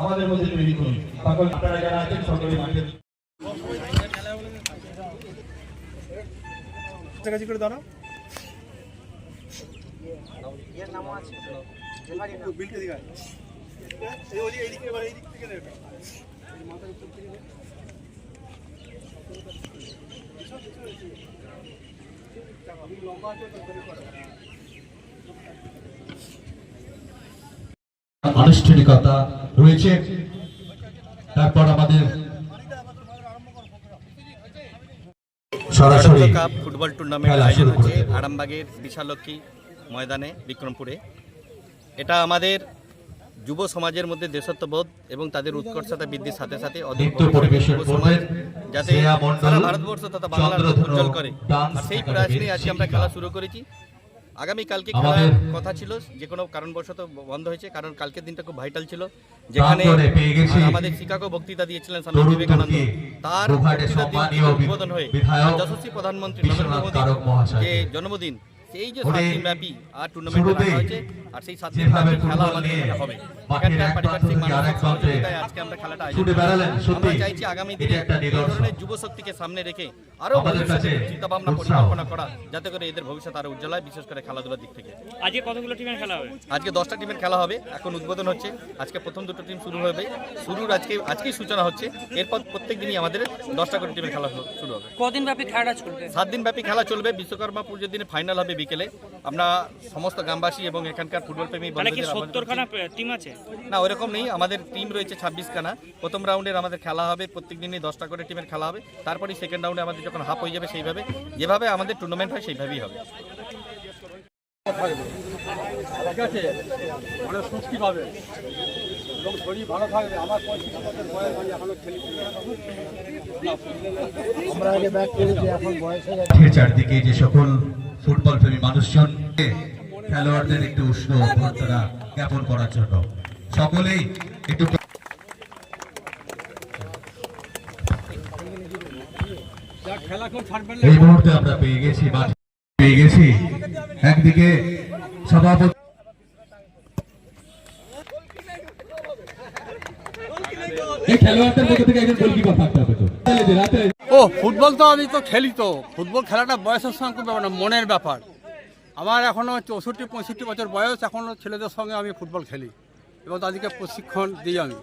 আমাদের মধ্যে তৈরি করুন সকল আপনারা যারা আছেন, সকলে মাঠে কাছাকাছি করে দাঁড়াও বিলটা লম্বা। আনুষ্ঠানিকতা রয়েছে। তারপর আমাদের সরাসরি কাপ ফুটবল টুর্নামেন্ট আয়োজন হচ্ছে আরামবাগের বিশালক্ষী ময়দানে বিক্রমপুরে। এটা আমাদের যুব সমাজের মধ্যে দেশত্ববোধ এবং তাদের উৎকর্ষতা বৃদ্ধির সাথে সাথে সমাজ যাতে সারা ভারতবর্ষ তথা বাংলার উজ্জ্বল করে। সেই প্রয়াস নিয়ে আজকে আমরা খেলা শুরু করেছি। আগামী কালকে খেলার কথা ছিল যে কোনো কারণবশত বন্ধ হয়েছে কারণ কালকের দিনটা খুব ভাইটাল ছিল। যেখানে আমাদের শিকাগো বক্তৃতা দিয়েছিলেন স্বামী বিবেকানন্দ। তার উদ্বোধন হয়ে যশস্বী প্রধানমন্ত্রী নরেন্দ্র মোদী যে জন্মদিন সেই যে সাত দিন ব্যাপী আর টুর্নামেন্ট হয়েছে আর সেই সাত দিন ব্যাপী খেলা আমাদের হবে। এখানকার পারিপার্শ্বিক মানসিক সহযোগিতায় আজকে আমরা খেলাটা আয়োজন ছুটে বেড়ালেন, করেছি। সত্যি। আমরা চাইছি আগামী দিনে এই ধরনের যুব শক্তিকে সামনে রেখে আরও আমাদের কাছে ভবিষ্যতের চিন্তা ভাবনা উৎসাহ। পরিকল্পনা করা যাতে করে এদের ভবিষ্যৎ আরও উজ্জ্বল হয় বিশেষ করে খেলাধুলার দিক থেকে। আজকে কতগুলো টিমের খেলা হবে? আজকে দশটা টিমের খেলা হবে এখন উদ্বোধন হচ্ছে। আজকে প্রথম দুটো টিম শুরু হবে। শুরুর আজকে আজকেই সূচনা হচ্ছে। এরপর প্রত্যেক দিনই আমাদের দশটা করে টিমের খেলা শুরু হবে। কদিন ব্যাপী খেলাটা চলবে? সাত দিন ব্যাপী খেলা চলবে। বিশ্বকর্মা পুজোর দিনে ফাইনাল হবে বিকেলে আমরা সমস্ত গ্রামবাসী এবং এখানকার ফুটবল প্রেমী টিম আছে? না ওরকম নেই। আমাদের টিম রয়েছে ছাব্বিশ খানা প্রথম রাউন্ডের আমাদের খেলা হবে প্রত্যেক দিনই দশটা করে টিমের খেলা হবে। তারপরে সেকেন্ড রাউন্ডে আমাদের যখন হাফ হয়ে যাবে সেইভাবে যেভাবে আমাদের টুর্নামেন্ট হয় সেইভাবেই হবে। ঠিক আছে। মানে সুস্থি পাবে। এবং শরীর ভালো থাকবে। আমার পঁয়ত্রিশ বছর বয়স আমি এখনও খেলি মাঠের চারদিকে যে সকল ফুটবল প্রেমী মানুষজন খেলোয়াড়দের একটু উষ্ণ অভ্যর্থনা জ্ঞাপন করার জন্য। সকলেই একটু এই মুহূর্তে আমরা পেয়ে গেছি পেয়ে গেছি। একদিকে সভাপতি খেলোয়াড়দের মধ্যে থেকে একজন গোলকিপার থাকতে হবে তো। ও ফুটবল তো আমি তো খেলি তো। ফুটবল খেলাটা বয়সের সঙ্গে কোনো ব্যাপার না মনের ব্যাপার। আমার এখনও চৌষট্টি পঁয়ষট্টি বছর বয়স এখনও ছেলেদের সঙ্গে আমি ফুটবল খেলি। এবং তাদেরকে প্রশিক্ষণ দিই আমি।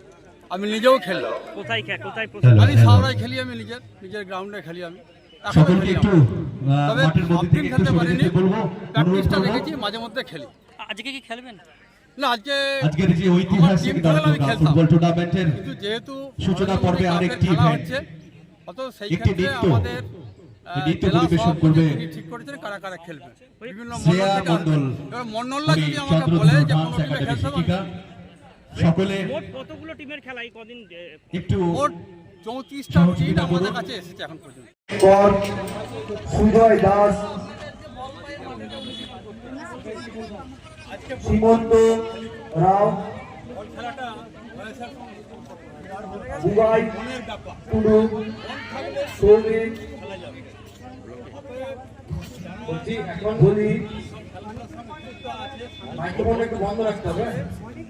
আমি নিজেও খেলি। কোথায় কোথায় আমি। সামরাই খেলি আমি নিজের নিজের গ্রাউন্ডে খেলি আমি। এখনও সকলকে একটু তবে মাঠের মধ্যে সব থেকে দিন একটু খেলতে পারিনি। প্র্যাকটিসটা। মাঝে মধ্যে খেলি। আজকে কি খেলবেন? না আজকে আজকের যে ঐতিহাসিক আমি খেলতাম। ফুটবল টুর্নামেন্টের কিন্তু যেহেতু সূচনা পর্বে আরেকটি অত সেই একটি ক্ষেত্রে নৃত্য। আমাদের ঠিক করেছেন কারা কারা খেলবে? বিভিন্ন মন্ডলরা যদি আমাকে বলে যে কোনো টিমে একাডেমির খেলতে শিক্ষিকা। সকলে কতগুলো টিমের খেলা এই কদিন একটু চৌত্রিশটা টিম আমাদের কাছে এসেছে এখন পর্যন্ত। সুজয় দাস সীমন্ত রাও। বুবাই টুডু সৌমিক এখন বলি মাইক্রোফোন একটু বন্ধ রাখতে হবে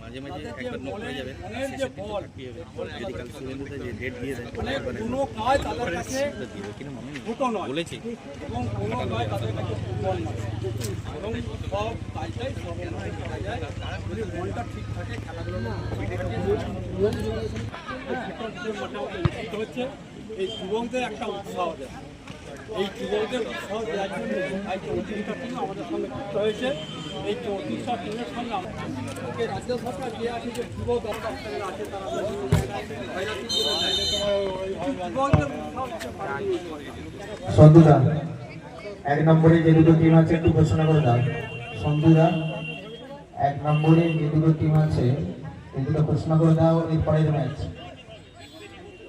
মাঝে মাঝে একবার নোট হয়ে যাবে শেষের দিকে যদি কাল শুভেন্দুতে যে ডেট দিয়ে দেয় মানে কোনো কাজ তাদের কাছে দিবে কিনা মামি বলেছি। এবং কোনো নয় তাদের কাছে ফুটবল নয়। এবং সব কাজটাই সব করা যায়। যদি মনটা ঠিক থাকে খেলাধুলো হচ্ছে এই একটা এই রাজ্য সরকার আছে এক নম্বরে যে দুটো টিম আছে একটু ঘোষণা করে দাও। সন্তুদা এক নম্বরে যে দুটো টিম আছে এই দুটো ঘোষণা করে দাও এর পরের ম্যাচ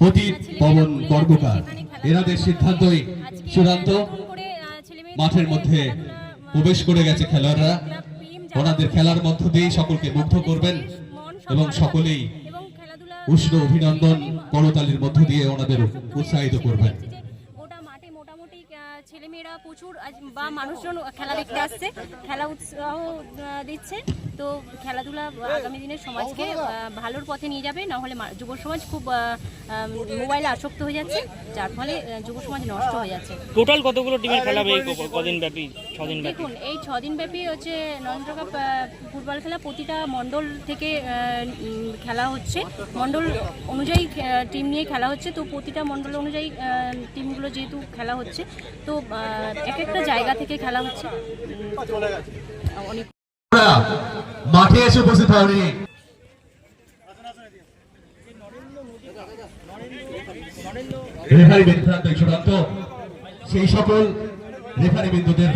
প্রদীপ পবন কর্মকার এনাদের সিদ্ধান্তই চূড়ান্ত। মাঠের মধ্যে প্রবেশ করে গেছে খেলোয়াড়রা। ওনাদের খেলার মধ্য দিয়ে সকলকে মুগ্ধ করবেন এবং সকলেই উষ্ণ অভিনন্দন করতালির মধ্য দিয়ে ওনাদের উৎসাহিত করবেন। প্রচুর বা মানুষজন খেলা দেখতে আসছে খেলা উৎসাহ দিচ্ছে। তো খেলাধুলা আগামী দিনের সমাজকে ভালোর পথে নিয়ে যাবে না হলে যুব সমাজ খুব মোবাইলে আসক্ত হয়ে যাচ্ছে যার ফলে যুব সমাজ নষ্ট হয়ে যাচ্ছে। টোটাল কতগুলো টিমের খেলা হবে কদিন ব্যাপী ছদিন ব্যাপী? দেখুন এই ছদিন ব্যাপী হচ্ছে নরেন্দ্র কাপ ফুটবল খেলা প্রতিটা মণ্ডল থেকে খেলা হচ্ছে। মণ্ডল অনুযায়ী টিম নিয়ে খেলা হচ্ছে। তো প্রতিটা মণ্ডল অনুযায়ী টিমগুলো যেহেতু খেলা হচ্ছে তো এক একটা জায়গা থেকে খেলা হচ্ছে। অনেক মাঠে এসে উপস্থিত হয়নি। রেফারি বিন্দ্রান্ত চূড়ান্ত সেই সকল রেফারি বিন্দুদের